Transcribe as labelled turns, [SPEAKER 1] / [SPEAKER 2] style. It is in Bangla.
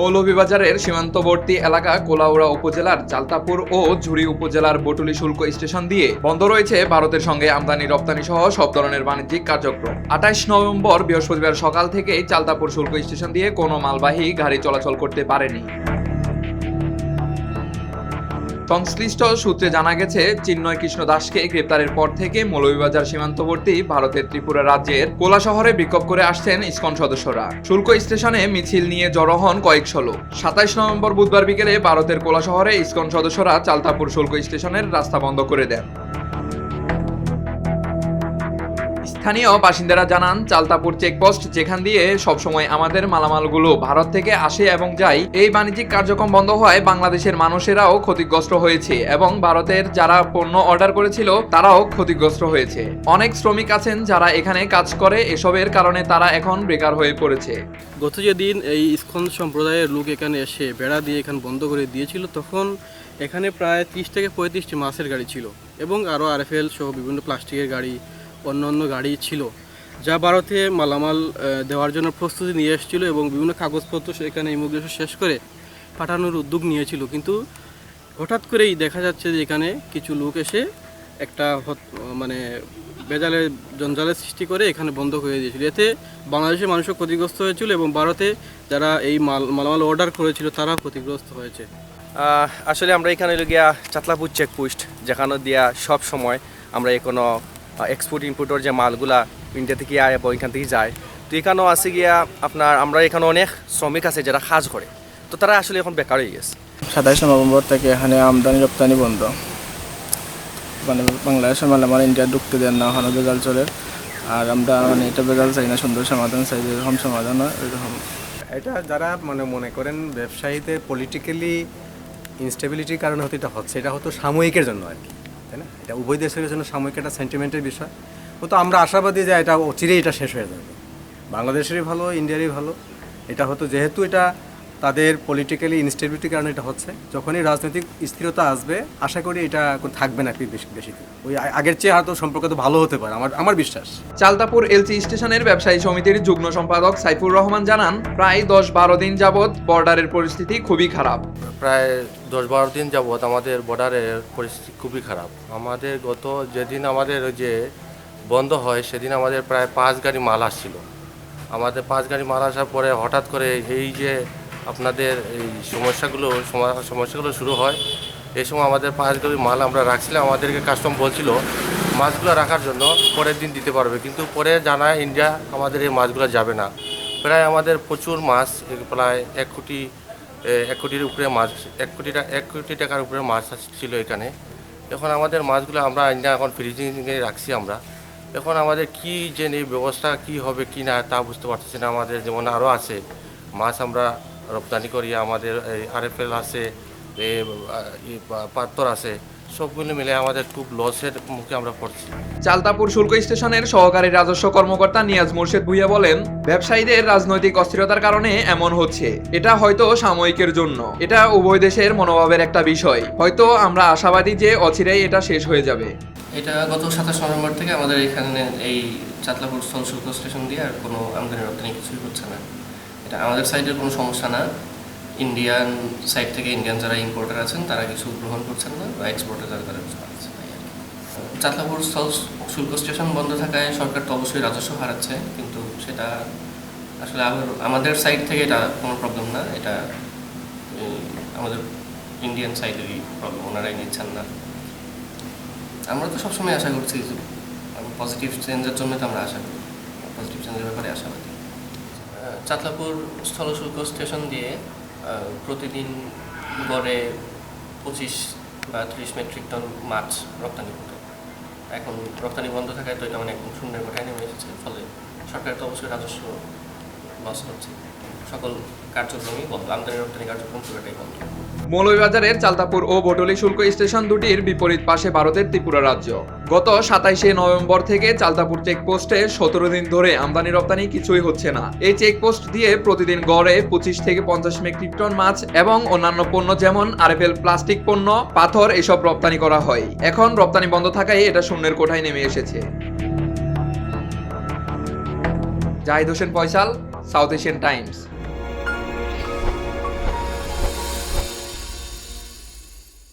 [SPEAKER 1] মৌলভীবাজারের সীমান্তবর্তী এলাকা কোলাউড়া উপজেলার চালতাপুর ও ঝুড়ি উপজেলার বটুলি শুল্ক স্টেশন দিয়ে বন্ধ রয়েছে ভারতের সঙ্গে আমদানি, রপ্তানি সহ সব ধরনের বাণিজ্যিক কার্যক্রম। আঠাইশ নভেম্বর বৃহস্পতিবার সকাল থেকেই চালতাপুর শুল্ক স্টেশন দিয়ে কোনো মালবাহী গাড়ি চলাচল করতে পারেনি। সংশ্লিষ্ট সূত্রে জানা গেছে, চিন্ময় কৃষ্ণ দাসকে গ্রেপ্তারের পর থেকে মৌলভীবাজার সীমান্তবর্তী ভারতের ত্রিপুরা রাজ্যের কোলা শহরে বিক্ষোভ করে আসছেন ইসকন সদস্যরা। শুল্ক স্টেশনে মিছিল নিয়ে জড়ো হন কয়েকশো লোক। সাতাইশ নভেম্বর বুধবার বিকেলে ভারতের কোলা শহরে ইসকন সদস্যরা চালতাপুর শুল্ক স্টেশনের রাস্তা বন্ধ করে দেন। স্থানীয় বাসিন্দারা জানান, চালতাপুর চেকপোস্ট যেখান দিয়ে সবসময় আমাদের মালামালগুলো ভারত থেকে আসে এবং যায়, এই বাণিজ্যিক কার্যক্রম বন্ধ হওয়ায় বাংলাদেশের মানুষেরাও ক্ষতিগ্রস্ত হয়েছে এবং ভারতের যারা পণ্য অর্ডার করেছিল, তারাও ক্ষতিগ্রস্ত হয়েছে। অনেক শ্রমিক আছেন যারা এখানে কাজ করে, এসবের কারণে তারা এখন বেকার হয়ে পড়েছে।
[SPEAKER 2] গত যেদিন এই ইস্কন সম্প্রদায়ের লোক এখানে এসে বেড়া দিয়ে এখানে বন্ধ করে দিয়েছিল, তখন এখানে প্রায় ত্রিশ থেকে পঁয়ত্রিশটি মাছের গাড়ি ছিল এবং আরও আরএফএল সহ বিভিন্ন প্লাস্টিকের গাড়ি অন্য অন্য গাড়ি ছিল, যা ভারতে মালামাল দেওয়ার জন্য প্রস্তুতি নিয়ে এসেছিল এবং বিভিন্ন কাগজপত্র সেখানে ইমিগ্রেশন শেষ করে পাঠানোর উদ্যোগ নিয়েছিল। কিন্তু হঠাৎ করেই দেখা যাচ্ছে যে এখানে কিছু লোক এসে একটা মানে বেজালের জঞ্জালের সৃষ্টি করে এখানে বন্ধ করে দিয়েছিল। এতে বাংলাদেশের মানুষও ক্ষতিগ্রস্ত হয়েছিল এবং ভারতে যারা এই মাল, মালামাল অর্ডার করেছিল তারাও ক্ষতিগ্রস্ত হয়েছে।
[SPEAKER 3] আসলে আমরা এখানে গিয়া চাতলাপুর চেকপোস্ট যেখানে দিয়া সব সময় আমরা এই কোনো এক্সপোর্ট ইম্পোর্টের যে মালগুলা ইন্ডিয়া থেকে আয় বা এখান থেকে যায় তো এখানেও আছে গিয়া আপনার আমরা এখানে অনেক শ্রমিক আছে যারা কাজ করে। তো তারা আসলে এখন বেকার হয়ে গেছে।
[SPEAKER 4] সাতাইশ নভেম্বর থেকে এখানে আমদানি রপ্তানি বন্ধ। মানে বাংলাদেশের মালামাল ইন্ডিয়া ঢুকতে দেন না ওখানে বেজাল চলে। আর আমরা মানে এটা বেজাল চাই না সুন্দর সমাধান চাই যেরকম সমাধান হয় এরকম
[SPEAKER 5] এটা যারা মানে মনে করেন ব্যবসায়ীতে পলিটিক্যালি ইনস্টেবিলিটির কারণে হয়তো এটা হচ্ছে এটা হয়তো সাময়িকের জন্য আর কি। তাই না? এটা উভয় দেশের জন্য সাময়িক একটা সেন্টিমেন্টের বিষয়। ও তো আমরা আশাবাদী যে এটা অচিরেই এটা শেষ হয়ে যাবে। বাংলাদেশেরই ভালো, ইন্ডিয়ারই ভালো। এটা হয়তো যেহেতু এটা তাদের পলিটিক্যালি ইনস্টেবিলিটির কারণে এটা হচ্ছে। যখনই রাজনৈতিক স্থিরতা আসবে আশা করি এটা এখন থাকবে না বেশি বেশি ওই আগের চেয়ে হয়তো সম্পর্ক তো ভালো হতে পারে আমার আমার বিশ্বাস।
[SPEAKER 1] চালতাপুর এলসি স্টেশনের ব্যবসায়ী সমিতির যুগ্ম সম্পাদক সাইফুর রহমান জানান প্রায় দশ বারো দিন যাবৎ বর্ডারের পরিস্থিতি খুবই খারাপ।
[SPEAKER 6] প্রায় দশ বারো দিন যাবৎ আমাদের বর্ডারের পরিস্থিতি খুবই খারাপ। আমাদের গত যেদিন আমাদের ওই যে বন্ধ হয় সেদিন আমাদের প্রায় পাঁচ গাড়ি মাল আসছিল। আমাদের পাঁচ গাড়ি মাল আসার পরে হঠাৎ করে এই যে আপনাদের এই সমস্যাগুলো, সমা- সমস্যাগুলো শুরু হয়। এই সময় আমাদের পাঁচ গাড়ি মাল আমরা রাখছিলাম। আমাদেরকে কাস্টম বলছিল, মাছগুলো রাখার জন্য পরের দিন দিতে পারবে। কিন্তু পরে জানায় ইন্ডিয়া আমাদের এই মাছগুলো যাবে না। প্রায় আমাদের প্রচুর মাছ প্রায় এক কোটি এক কোটির উপরে মাছ, এক কোটি এক কোটি টাকার উপরে মাছ ছিল এখানে। এখন আমাদের মাছগুলো আমরা ইন্ডিয়া এখন ফ্রিজিংয়ে রাখছি আমরা। এখন আমাদের কি যে এই ব্যবস্থা কি হবে কি না তা বুঝতে পারতেছি না। আমাদের যেমন আরও আছে, মাছ আমরা রপ্তানি করি আমাদের আরএফএল আছে পাত্তর আছে সবগুলো মিলে আমাদের খুব লসের মুখে আমরা পড়ছি।
[SPEAKER 1] চালতাপুর শুল্ক স্টেশনের সহকারী রাজস্ব কর্মকর্তা নিয়াজ মুর্শেদ ভুইয়া বলেন ব্যবসায়ীদের রাজনৈতিক অস্থিরতার কারণে এমন হচ্ছে। এটা হয়তো সাময়িকের জন্য। এটা উভয় দেশের মনোভাবের একটা বিষয়। হয়তো আমরা আশাবাদী যে অচিরেই এটা শেষ হয়ে যাবে।
[SPEAKER 7] এটা গত সাতাশ নভেম্বর থেকে আমাদের এখানে এই চাতলাপুর স্থল শুল্ক স্টেশন দিয়ে আর কোনো আমদানি রপ্তানি কিছুই হচ্ছে না। এটা আমাদের সাইডের কোনো সমস্যা না। ইন্ডিয়ান সাইড থেকে ইন্ডিয়ান যারা ইম্পোর্টার আছেন, তারা কিছু গ্রহণ করছেন না বা এক্সপোর্টার যারা, তারা কিছু পাচ্ছে না। আর কি। চাতলাপুর শুল্ক স্টেশন বন্ধ থাকায় সরকার তো অবশ্যই রাজস্ব হারাচ্ছে, কিন্তু সেটা আসলে আমাদের সাইড থেকে এটা কোনো প্রবলেম না। এটা আমাদের ইন্ডিয়ান সাইডেরই প্রবলেম ওনারাই নিচ্ছেন না। আমরা তো সবসময় আশা করছি পজিটিভ চেঞ্জের জন্য তো আমরা আশা করি। পজিটিভ চেঞ্জের ব্যাপারে আশাবাদী। চাতলাপুর স্থলশুল্ক স্টেশন দিয়ে প্রতিদিন গড়ে পঁচিশ বা ত্রিশ মেট্রিক টন মাছ রপ্তানি হতো। এখন রপ্তানি বন্ধ থাকায় তো এটা অনেক শূন্যের কোঠায় নেমে এসেছে, ফলে সরকারের তো অবশ্যই রাজস্ব লস হচ্ছে। সকল কার্যক্রমই বন্ধ আমদানি রপ্তানি কার্যক্রম পুরোটাই বন্ধ।
[SPEAKER 1] মৌলভীবাজারের চালতাপুর ও বটলি শুল্ক স্টেশন দুটির বিপরীত পাশে ভারতের ত্রিপুরা রাজ্য। গত সাতাইশে নভেম্বর থেকে চালতাপুর চেকপোস্টে সতেরো দিন ধরে আমদানি রপ্তানি কিছুই হচ্ছে না। এই চেকপোস্ট দিয়ে প্রতিদিন গড়ে পঁচিশ থেকে পঞ্চাশ মেট্রিক টন মাছ এবং অন্যান্য পণ্য যেমন আরএফএল প্লাস্টিক পণ্য, পাথর এসব রপ্তানি করা হয়। এখন রপ্তানি বন্ধ থাকায় এটা শূন্যের কোঠায় নেমে এসেছে। Zahid Hossain Faisal, South Asian Times.